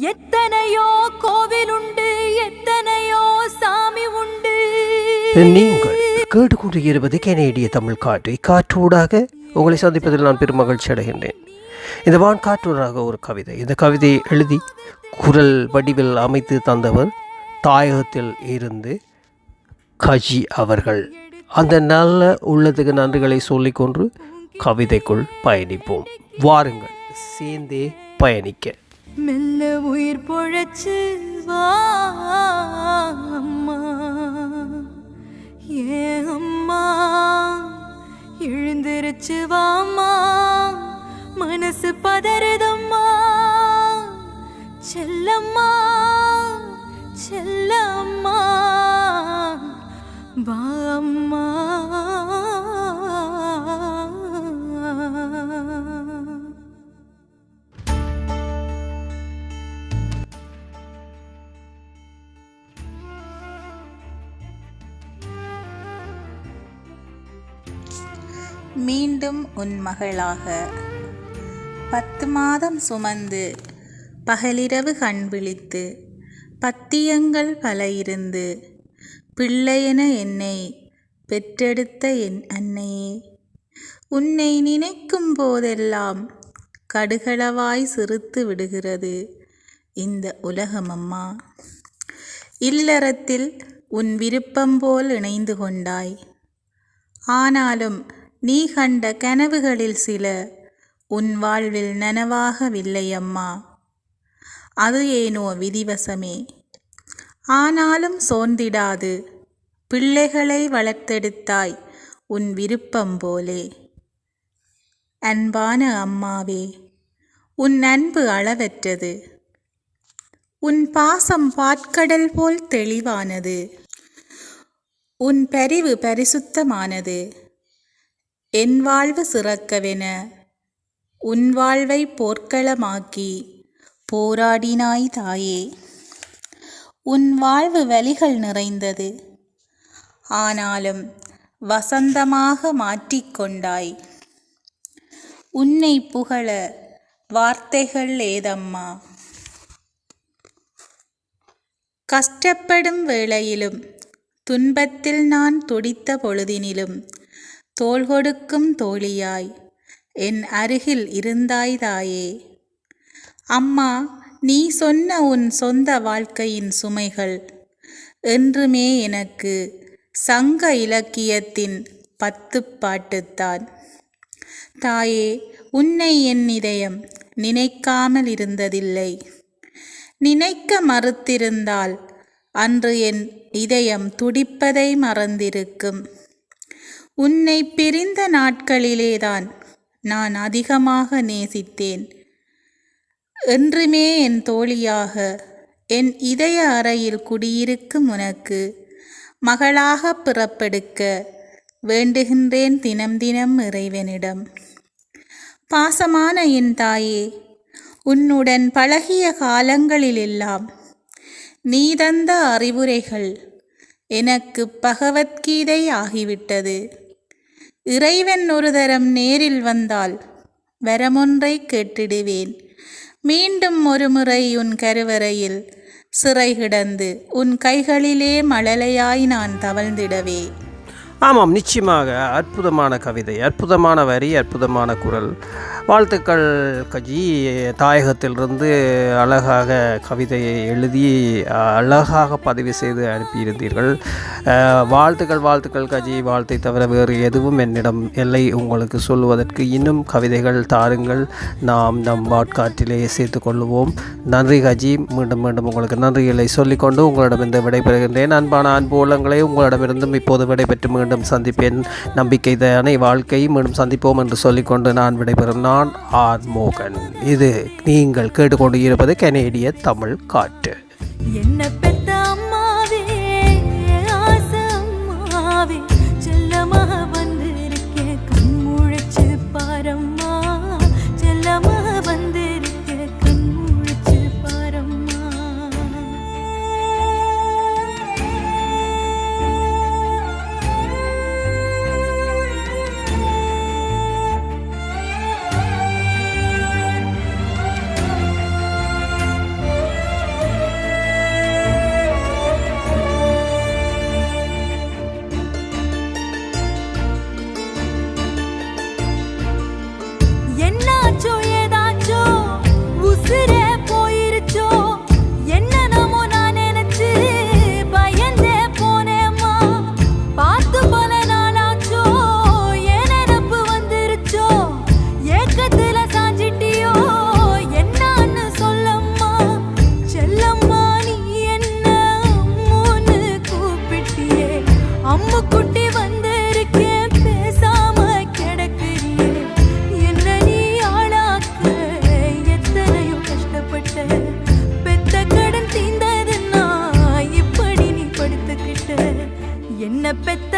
எத்தனையோ கோவில் உண்டு எத்தனையோ சாமி உண்டு. நீங்கள் கேட்டுக்கொண்டிருப்பது கனேடிய தமிழ் காற்று. இக்காற்றூடாக உங்களை சந்திப்பதில் நான் பெரும் மகிழ்ச்சி அடைகின்றேன். இந்த வான் காற்றூடாக ஒரு கவிதை. இந்த கவிதையை எழுதி குரல் வடிவில் அமைத்து தந்தவர் தாயகத்தில் இருந்து கஜி அவர்கள். அந்த நல்ல உள்ளத்துக்கு நன்றிகளை சொல்லிக்கொண்டு கவிதைக்குள் பயணிப்போம். வாருங்கள் சேர்ந்தே பயணிக்க. மெல்ல உயிர் பொழைச்சு வா அம்மா. ஏ அம்மா எழுந்திருச்சு வாமா மனசு பதறுதம்மா. செல்லம்மா செல்லம்மா. வாம்மா மீண்டும் உன் மகளாக. பத்து மாதம் சுமந்து பகலிரவு கண் விழித்து பத்தியங்கள் பல இருந்து பிள்ளையென என்னை பெற்றெடுத்த என் அன்னையே உன்னை நினைக்கும் போதெல்லாம் கடுகளவாய் சிரித்து விடுகிறது இந்த உலகமம்மா இல்லறத்தில் உன் விருப்பம் போல் இணைந்து கொண்டாய். ஆனாலும் நீ கண்ட கனவுகளில் சில உன் வாழ்வில் நனவாகவில்லை அம்மா அது ஏனோ விதிவசமே. ஆனாலும் சோர்ந்திடாது. பிள்ளைகளை வளர்த்தெடுத்தாய் உன் விருப்பம் போலே. அன்பான அம்மாவே உன் அன்பு அளவற்றது. உன் பாசம் பாற்கடல் போல் தெளிவானது. உன் பரிவு பரிசுத்தமானது. என் வாழ்வு சிறக்கவென உன் வாழ்வை போர்க்களமாக்கி போராடினாய் தாயே. உன் வாழ்வு வழிகள் நிறைந்தது. ஆனாலும் வசந்தமாக மாற்றிக்கொண்டாய் உன்னை புகழ வார்த்தைகள் ஏதம்மா? கஷ்டப்படும் வேளையிலும் துன்பத்தில் நான் துடித்த பொழுதினிலும் தோள் கொடுக்கும் தோழியாய் என் அருகில் இருந்தாய் தாயே. அம்மா நீ சொன்ன உன் சொந்த வாழ்க்கையின் சுமைகள் என்றுமே எனக்கு சங்க இலக்கியத்தின் பத்து பாட்டுத்தான். தாயே உன்னை என் இதயம் நினைக்காமல் இருந்ததில்லை. நினைக்க மறுத்திருந்தால் அன்று என் இதயம் துடிப்பதை மறந்திருக்கும். உன்னை பிரிந்த நாட்களிலேதான் நான் அதிகமாக நேசித்தேன். என்றுமே என் தோழியாக என் இதய அறையில் குடியிருக்கும் உனக்கு மகளாக பிறப்பெடுக்க வேண்டுகின்றேன் தினம் தினம் இறைவனிடம். பாசமான என் தாயே உன்னுடன் பழகிய காலங்களிலெல்லாம் நீ தந்த அறிவுரைகள் எனக்கு பகவத்கீதை ஆகிவிட்டது. இறைவன் ஒரு தரம் நேரில் வந்தால் வரமொன்றை கேட்டிடுவேன். மீண்டும் ஒருமுறை உன் கருவறையில் சிறை கிடந்து உன் கைகளிலே மழலையாய் நான் தவழ்ந்திடவே. ஆமாம் நிச்சயமாக. அற்புதமான கவிதை அற்புதமான வரி அற்புதமான குரல். வாழ்த்துக்கள் கஜி. தாயகத்திலிருந்து அழகாக கவிதையை எழுதி அழகாக பதிவு செய்து அனுப்பியிருந்தீர்கள். வாழ்த்துக்கள் வாழ்த்துக்கள் கஜி. வாழ்த்தை தவிர வேறு எதுவும் என்னிடம் இல்லை. உங்களுக்கு சொல்லுவதற்கு இன்னும் கவிதைகள் தாருங்கள். நாம் நம் வாட்காட்டிலே சேர்த்து கொள்வோம் நன்றி கஜி. மீண்டும் மீண்டும் உங்களுக்கு நன்றிகளை சொல்லிக்கொண்டு உங்களிடமிருந்து விடைபெறுகின்றேன். அன்பான அன்பு உள்ளங்களை உங்களிடமிருந்தும் இப்போது விடைபெற்று மீண்டும் சந்திப்பேன். நம்பிக்கை தானே வாழ்க்கை மீண்டும் சந்திப்போம் என்று சொல்லிக்கொண்டு நான் விடைபெறும் நான் ஆர் மோகன். இது நீங்கள் கேட்டுக்கொண்டு இருப்பது கனேடிய தமிழ் காற்று. என்ன பெத்த என்ன